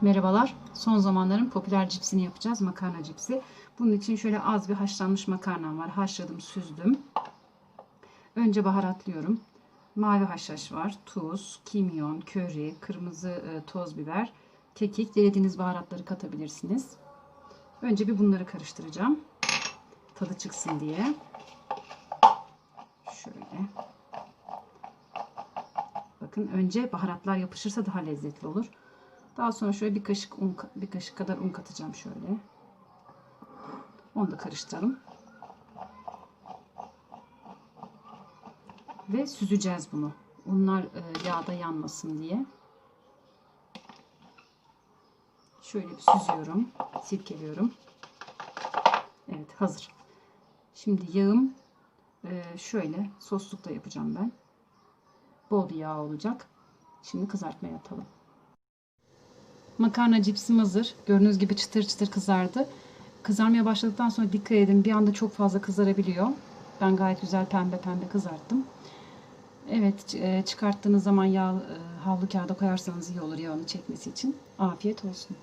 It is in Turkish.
Merhabalar. Son zamanların popüler cipsini yapacağız. Makarna cipsi. Bunun için şöyle az bir haşlanmış makarnam var. Haşladım, süzdüm. Önce baharatlıyorum. Mavi haşhaş var. Tuz, kimyon, köri, kırmızı e, toz biber, kekik. Dilediğiniz baharatları katabilirsiniz. Önce bir bunları karıştıracağım. Tadı çıksın diye. Şöyle. Bakın önce baharatlar yapışırsa daha lezzetli olur. Daha sonra şöyle bir kaşık un, bir kaşık kadar un katacağım şöyle. Onu da karıştıralım. Ve süzeceğiz bunu. Unlar e, yağda yanmasın diye. Şöyle bir süzüyorum. Silkeliyorum. Evet hazır. Şimdi yağım e, şöyle soslukta yapacağım ben. Bol bir yağ olacak. Şimdi kızartmaya atalım. Makarna cipsim hazır. Gördüğünüz gibi çıtır çıtır kızardı. Kızarmaya başladıktan sonra dikkat edin. Bir anda çok fazla kızarabiliyor. Ben gayet güzel pembe pembe kızarttım. Evet e, çıkarttığınız zaman yağ, e, havlu kağıda koyarsanız iyi olur yağını çekmesi için. Afiyet olsun.